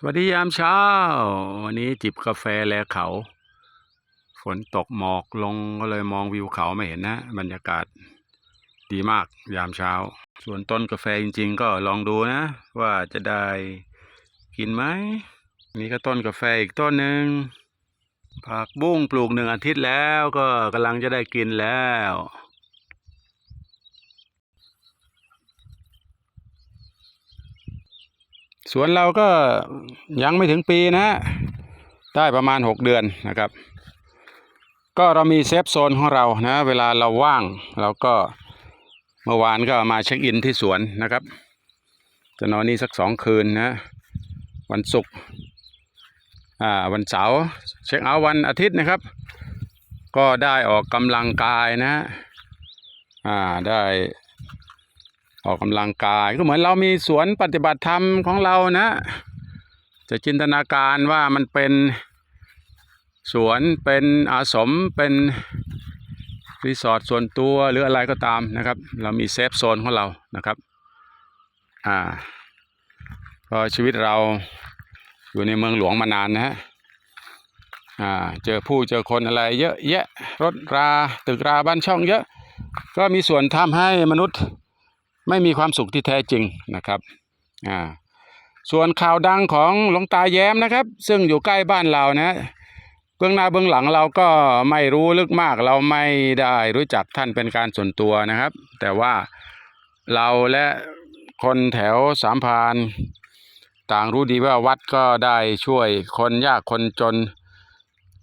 สวัสดียามเช้า วันนี้จิบกาแฟแลเขา ฝนตกหมอกลงก็เลยมองวิวเขาไม่เห็นนะ บรรยากาศดีมากยามเช้า ส่วนต้นกาแฟจริง ๆ ก็ลองดูนะ ว่าจะได้กินไหมนี่ก็ต้นกาแฟอีกต้นหนึ่งผักบุ้งปลูกหนึ่งอาทิตย์แล้วก็กำลังจะได้กินแล้ว สวนเราก็ยังไม่ถึงปีนะได้ประมาณ 6 เดือนนะครับ ก็เรามีเซฟโซนของเรานะ เวลาเราว่างเราก็เมื่อวานก็มาเช็คอินที่สวนนะครับ จะนอนนี่สักสองคืนนะวันศุกร์อ่าวันเสาร์เช็คเอาท์วันอาทิตย์นะครับ ก็ได้ออกกำลังกายนะอ่าได้ ออกกำลังกายก็เหมือนเรามีสวนปฏิบัติธรรมของเรานะ จะจินตนาการว่ามันเป็นสวนเป็นอาสมเป็นรีสอร์ทส่วนตัวหรืออะไรก็ตามนะครับ เรามีเซฟโซนของเรานะครับอ่าพราะชีวิตเราอยู่ในเมืองหลวงมานานนะฮะอ่าเจอผู้เจอคนอะไรเยอะแยะรถราตึกราบ้านช่องเยอะ ก็มีส่วนทำให้มนุษย์ ไม่มีความสุขที่แท้จริงนะครับอ่าส่วนข่าวดังของหลวงตาแย้มนะครับ ซึ่งอยู่ใกล้บ้านเรานะเบื้องหน้าเบื้องหลังเราก็ไม่รู้ลึกมาก เราไม่ได้รู้จักท่านเป็นการส่วนตัวนะครับ แต่ว่าเราและคนแถวสามพานต่างรู้ดีว่าวัดก็ได้ช่วยคนยากคนจน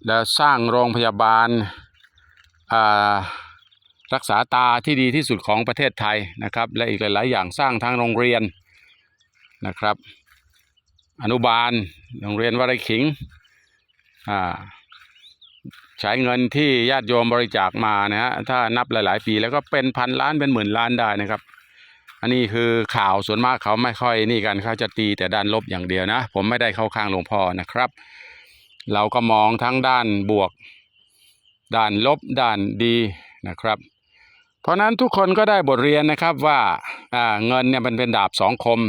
และสร้างโรงพยาบาลอ่า รักษาตาที่ดีที่สุดของประเทศไทยนะครับ และอีกหลาย ๆ อย่างสร้างทางโรงเรียนนะครับ อนุบาลโรงเรียนวารขิงใช้เงินที่ญาติโยมบริจาคมานะฮะถ้านับหลาย ๆ ปีแล้วก็เป็นพันล้านเป็นหมื่นล้านได้นะครับ อันนี้คือข่าวส่วนมากเขาไม่ค่อยนี่กันเขาจะตีแต่ด้านลบอย่างเดียวนะ ผมไม่ได้เข้าข้างหลวงพ่อนะครับ เราก็มองทั้งด้านบวก ด้านลบด้านดีนะครับ เพราะนั้นทุกคนก็ได้บทเรียนนะครับว่าเงินเนี่ยมันเป็นดาบสองคม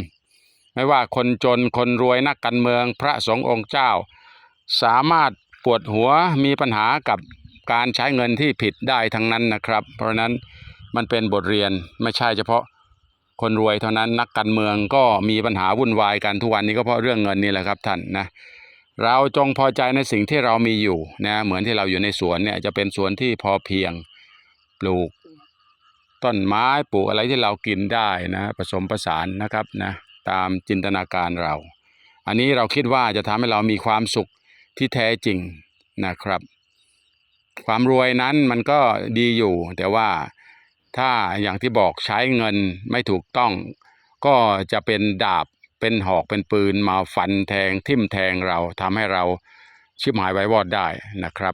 ไม่ว่าคนจนคนรวยนักการเมืองพระสงฆ์องค์เจ้า สามารถปวดหัวมีปัญหากับการใช้เงินที่ผิดได้ทั้งนั้นนะครับ เพราะนั้นมันเป็นบทเรียนไม่ใช่เฉพาะคนรวยเท่านั้นนักการเมืองก็มีปัญหาวุ่นวายกันทุกวันนี้ก็เพราะเรื่องเงินนี่แหละครับท่านนะเราจงพอใจในสิ่งที่เรามีอยู่นะเหมือนที่เราอยู่ในสวนเนี่ยจะเป็นสวนที่พอเพียง ปลูก ต้นไม้ปลูกอะไรที่เรากินได้นะผสมผสานนะครับนะตามจินตนาการเรา อันนี้เราคิดว่าจะทำให้เรามีความสุขที่แท้จริงนะครับ ความรวยนั้นมันก็ดีอยู่ แต่ว่าถ้าอย่างที่บอกใช้เงินไม่ถูกต้อง ก็จะเป็นดาบเป็นหอกเป็นปืนมาฟันแทงทิ่มแทงเราทำให้เราชิบหายไว้วอดได้นะครับ